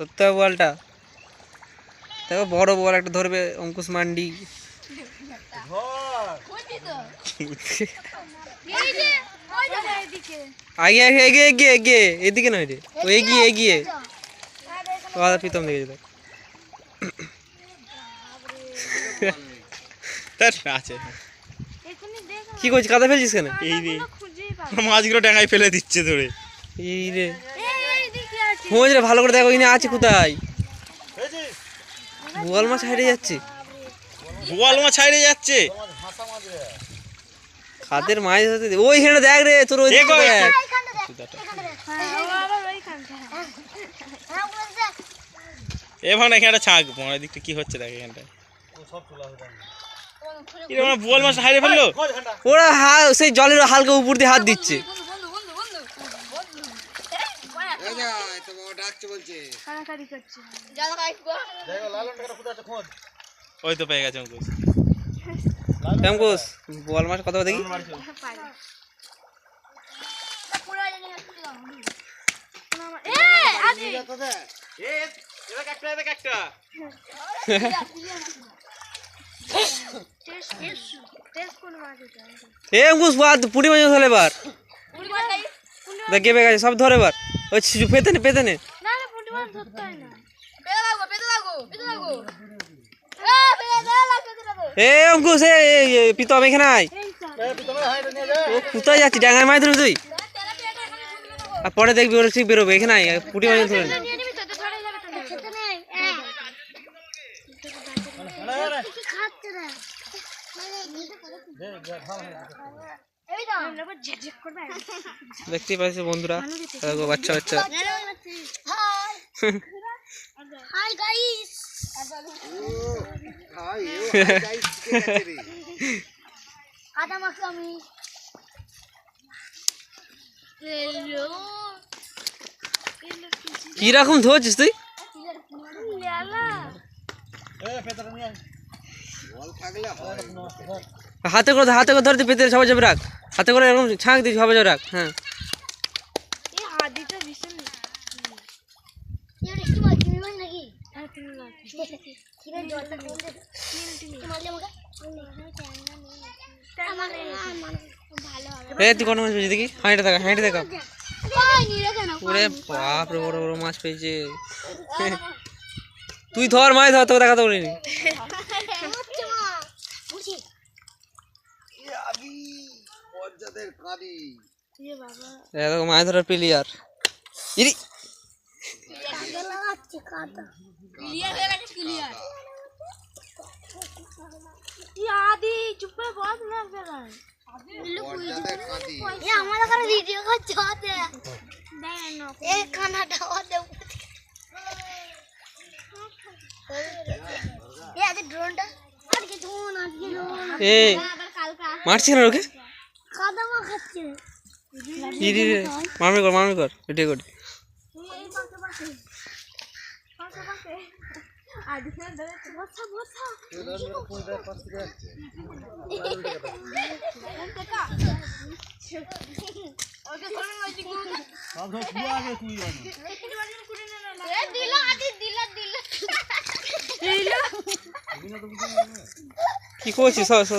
ধরতে হবে বলটা। দেখো বড় বল একটা ধরবে অঙ্কুশ মান্ডি। আগে আগে এগিয়ে এগিয়ে এগিয়ে এদিকে নয় রে। ও এগিয়ে এগিয়ে। প্রীতম যেতে আছে। কি করছিস? কাদা ফেলছিস কেন? এই রে। মাছগুলো ডাঙায় ফেলে দিচ্ছে ধরে। এই রে। রে ভালো করে দেখো এখানে আছে কোথায় বোয়াল মাছ হারিয়ে যাচ্ছে বোয়াল মাছ ছাইড়ে যাচ্ছে খাদের মাছ ধরতে দে। ওইখানে দেখ রে তোর ওই দেখ এখানে এখানে একটা ছাঁক বড় দিকটা কি হচ্ছে দেখ এখানটা এরকম বোয়াল মাছ হারিয়ে ফেলল ওরা হাল সেই জলের হালকা উপর দিয়ে হাত দিচ্ছে ওই তো পেয়ে গেছে অঙ্কুশ। অঙ্কুশ বোয়াল মাছ কত দেখি? এ অঙ্কুশ বাদ পুরি মাছ এবার। দেখ গেছে সব ধরে এবার। ওই ছি- পেতে নে পেতে নে। এ অঙ্কুশ এ এখানে আয়। ও কোথায় যাচ্ছি ডাঙায় মাছ ধরবি তুই? আর পরে দেখবি ওরা ঠিক বেরোবে। এখানে আয় পুটি মাছ ধরে নে। দেখতেই পাচ্ছি বন্ধুরা দেখো বাচ্চা বাচ্চা। হাই গাইস কাদা মাখি আমি হ্যালো কীরকম ধরছিস তুই? হাতে করে হাতে করে ধরতে পেতে সবাই যাবে রাখ। হাতে করে এরকম ছাঁক দিস সবাই যাবে রাখ হ্যাঁ। এই হ্যাঁ হবে। তুই কোনো মাছ পেয়েছিস দেখি? দেখা দেখা। পাইনি রে কেন? ওরে বাপ রে বড় বড় মাছ পেয়েছে। তুই ধর মাছ ধর তোকে দেখাতে বলিনি। এ বাবা এ দেখো মাছ ধরার প্লেয়ার ইরি কাদা লাগাচ্ছে কাদা কি আদি চুপ করে বস না ফেলাই এ আমার কাছে ভিডিও করছে ওতে এ কানাটা ওতে এ আজ ড্রোনটা আজকে ড্রোন আজকে ড্রোন এ মারছি না ওকে কাদা মা খাচ্ছে ইরি রে? মারমি কর মারমি কর ভিডিও কর। এই পাশে